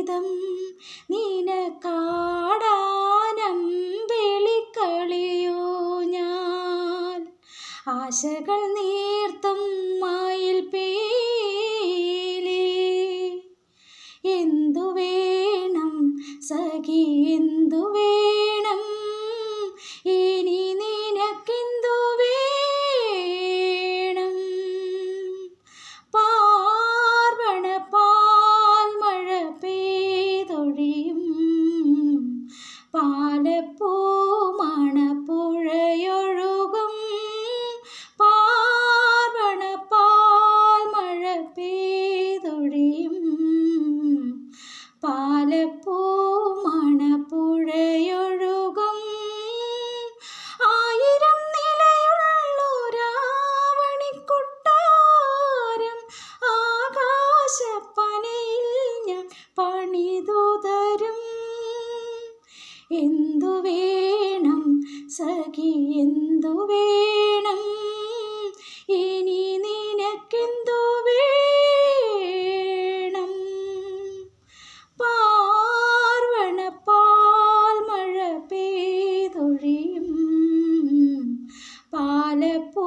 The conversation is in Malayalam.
ശലഭഗീതം നിനക്കാടാനം വിളിക്കളിയോ ഞാൻ. ആശകൾ നീർത്തും മായിൽ പേലി. എന്തു വേണം സഖി എന്തു വേണം പാലപ്പൂ മണപ്പുഴയൊഴുകും പാർവണ പാൽമഴ പെയ്തൊഴിയും പാലപ്പൂ എന്തു വേണം? സഖി എന്തു വേണം? ഇനി നിനക്കെന്തു വേണം? പാർവണപ്പാൽ മഴ പെയ്തൊഴിയും പാലപ്പൂ